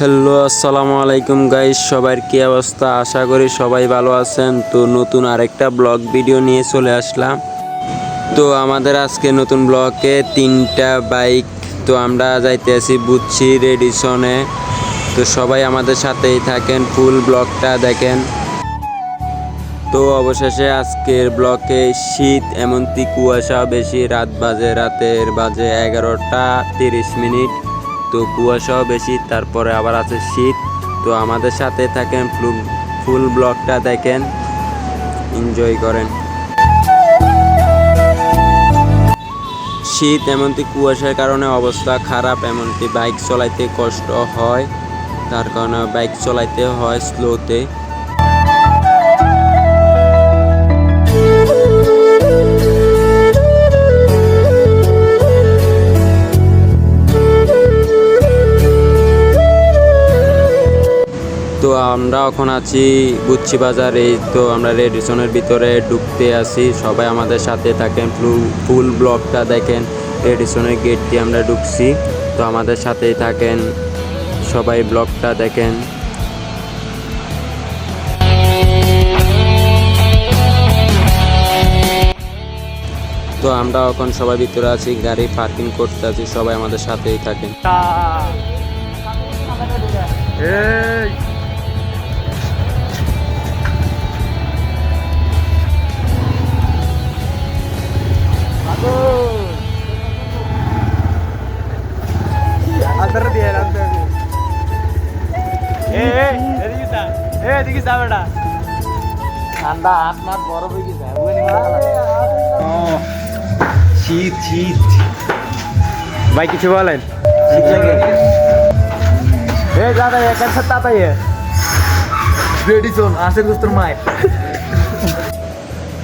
Hello, আসসালামু আলাইকুম guys সবার কি অবস্থা? আশা করি সবাই ভালো আছেন। তো নতুন আরেকটা ব্লগ ভিডিও নিয়ে চলে আসলাম। তো আমাদের আজকে নতুন ব্লকে তিনটা বাইক তো আমরা যাইতে আছি বুঝছি রেডিসনে তো সবাই আমাদের সাথেই থাকেন ফুল ব্লগটা দেখেন। তো অবশেষে আজকের ব্লকে শীত, এমনকি কুয়াশা বেশি, রাত বাজে, রাতের বাজে এগারোটা তিরিশ মিনিট। তো কুয়াশাও বেশি, তারপরে আবার আছে শীত। তো আমাদের সাথে থাকেন ফুল ব্লগটা দেখেন এনজয় করেন। শীত এমনকি কুয়াশার কারণে অবস্থা খারাপ, এমনকি বাইক চলাইতে কষ্ট হয়। তার কারণে বাইক চলাইতে হয় স্লোতে আমরা এখন আছি গুচ্ছি বাজারে তো আমরা রেডিসনের ভিতরে ঢুকতে আছি। সবাই আমাদের সাথে থাকেন ফুল ব্লকটা দেখেন রেডিসনের গেট দিয়ে আমরা ঢুকছি। তো আমাদের সাথেই থাকেন, সবাই ব্লকটা দেখেন। তো আমরা এখন সবাই ভিতরে আছি, গাড়ি পার্কিং করতে আছি, সবাই আমাদের সাথেই থাকেন। এই! এদিকে যা বেটা। ঠান্ডা হাত মাত বরফ হয়ে গেছে শীত শীত ভাই কিছু বলেন? শীত লাগে। এ দাদা এখান সাথে তাতাই রেডিসন আসের গোস্তর মায়ের।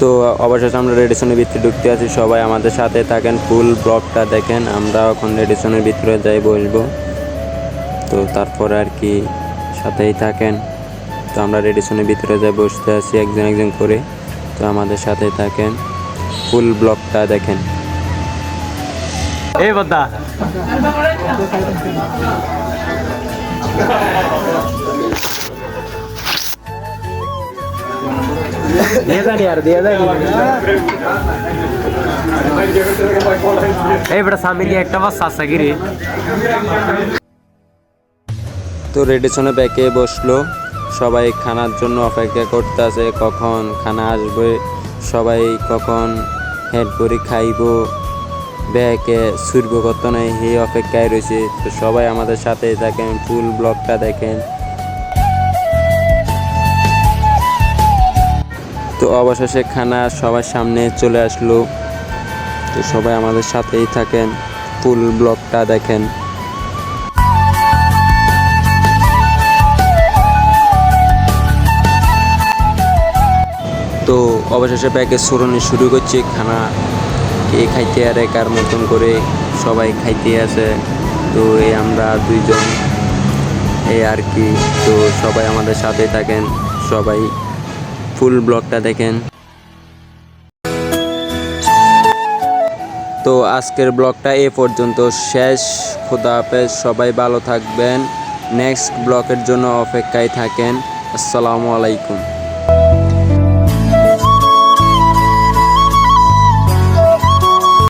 তো অবশেষে আমরা রেডিসনের ভিতরে ঢুকতে আছি। সবাই আমাদের সাথে থাকেন ফুল ব্লগটা দেখেন। আমরা এখন রেডিসনের ভিতরে যাই বসবো তো তারপরে আর কি সাথেই থাকেন। তো আমরা রেডিসনের ভিতরে যাই বসতে আছি একজন একজন করে। তো আমাদের সাথে থাকেন ফুল ব্লগটা দেখেন। এই বেটা সামনে একটা বাস আসা তো রেডিসনে ব্যাকে বসল। সবাই খানার জন্য অপেক্ষা করতে আছে কখন খানা আসবে? সবাই কখন হেড করে খাইব? ব্যাকে সুরব কত নাই এই অপেক্ষায় রয়েছে। তো সবাই আমাদের সাথে থাকেন, ফুল ব্লগটা দেখেন। তো অবশেষে খানা সবার সামনে চলে আসলো। তো সবাই আমাদের সাথেই থাকেন, ফুল ব্লগটা দেখেন। অবশেষে প্যাকেজ সুরনি শুরু করছি, খানা কে খাইতে আর একার মতন করে সবাই খাইতে আছে। তো এই আমরা দুইজন, এই আর কি। তো সবাই আমাদের সাথে থাকেন, সবাই ফুল ব্লগটা দেখেন। তো আজকের ব্লগটা এ পর্যন্ত শেষ। খোদা হাফেজ, সবাই ভালো থাকবেন। নেক্সট ব্লগের জন্য অপেক্ষায় থাকেন। আসসালামু আলাইকুম।